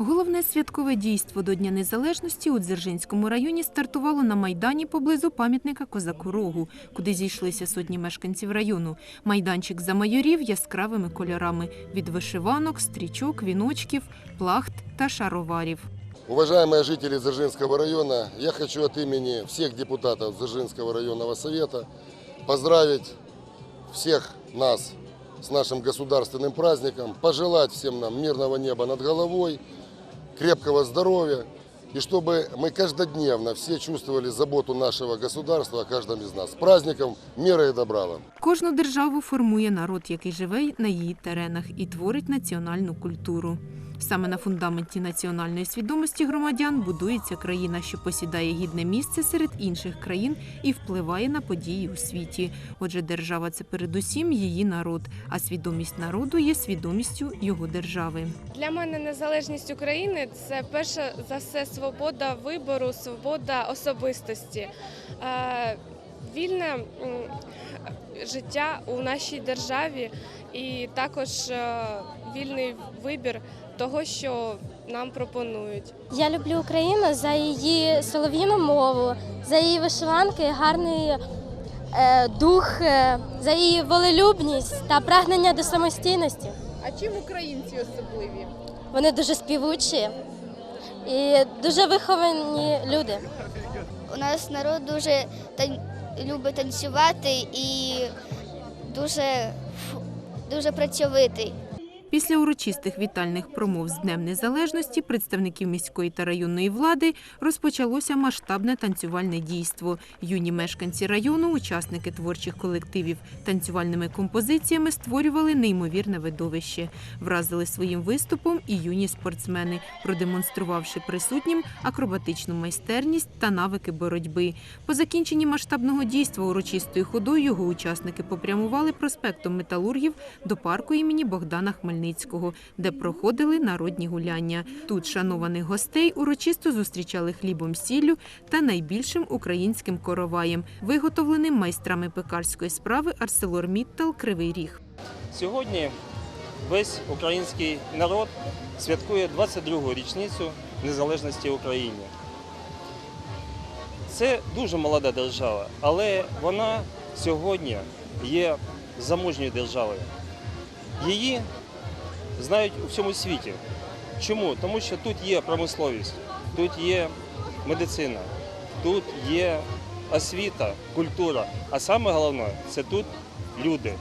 Головне святкове дійство до Дня Незалежності у Дзержинському районі стартувало на майдані поблизу пам'ятника Козаку Рогу, куди зійшлися сотні мешканців району. Майданчик замайорів яскравими кольорами від вишиванок, стрічок, віночків, плахт та шароварів. Уважаемые жители Дзержинского района, я хочу от имени всех депутатов Дзержинского районного совета поздравить всех нас с нашим государственным праздником, пожелать всем нам мирного неба над головой, крепкого здоровья и чтобы мы каждодневно все чувствовали заботу нашего государства о каждом из нас. С праздником мира и добра вам! Кожну державу формує народ, який живе на її теренах і творить національну культуру. Саме на фундаменті національної свідомості громадян будується країна, що посідає гідне місце серед інших країн і впливає на події у світі. Отже, держава це передусім її народ, а свідомість народу є свідомістю його держави. Для мене незалежність України це перше за все свобода вибору, свобода особистості, Е, вільне життя у нашій державі і також е, вільний вибір того, що нам пропонують. Я люблю Україну за її солов'їну мову, за її вишиванки, гарний е, дух, е, за її волелюбність та прагнення до самостійності. А чим українці особливі? Вони дуже співучі і дуже виховані люди. У нас народ дуже тан... любить танцювати і дуже, дуже працьовитий. Після урочистих вітальних промов з Днем Незалежності представників міської та районної влади розпочалося масштабне танцювальне дійство. Юні мешканці району, учасники творчих колективів, танцювальними композиціями створювали неймовірне видовище. Вразили своїм виступом і юні спортсмени, продемонструвавши присутнім акробатичну майстерність та навики боротьби. По закінченні масштабного дійства урочистою ходою його учасники попрямували проспектом металургів до парку імені Богдана Хмельницького, де проходили народні гуляння. Тут шанованих гостей урочисто зустрічали хлібом сіллю та найбільшим українським короваєм, виготовленим майстрами пекарської справи ArcelorMittal Кривий Ріг. Сьогодні весь український народ святкує 22-гу річницю незалежності України. Це дуже молода держава, але вона сьогодні є заможньою державою. Її знають у всьому світі. Чому? Тому що тут є промисловість, тут є медицина, тут є освіта, культура. А саме головне це тут люди.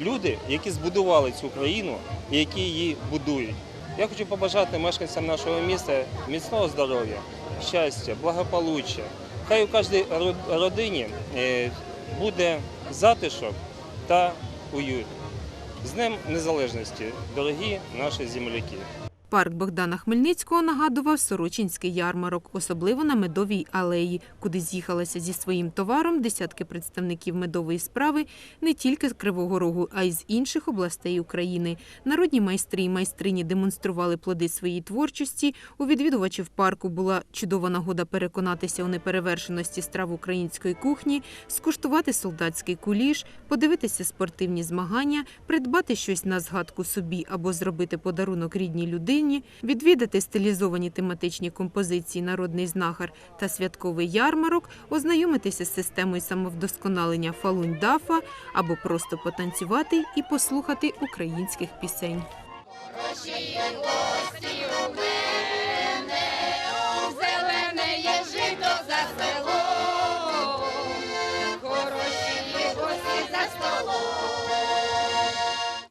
Люди, які збудували цю країну і які її будують. Я хочу побажати мешканцям нашого міста міцного здоров'я, щастя, благополуччя. Хай у кожній родині е, буде затишок та уют. З Днем Незалежності, дорогі наші земляки! Парк Богдана Хмельницького нагадував Сорочинський ярмарок, особливо на медовій алеї, куди з'їхалися зі своїм товаром десятки представників медової справи не тільки з Кривого Рогу, а й з інших областей України. Народні майстри і майстрині демонстрували плоди своєї творчості. У відвідувачів парку була чудова нагода переконатися у неперевершеності страв української кухні, скуштувати солдатський куліш, подивитися спортивні змагання, придбати щось на згадку собі або зробити подарунок рідній людині, відвідати стилізовані тематичні композиції Народний знахар та святковий ярмарок, ознайомитися з системою самовдосконалення фалунь-дафа або просто потанцювати і послухати українських пісень.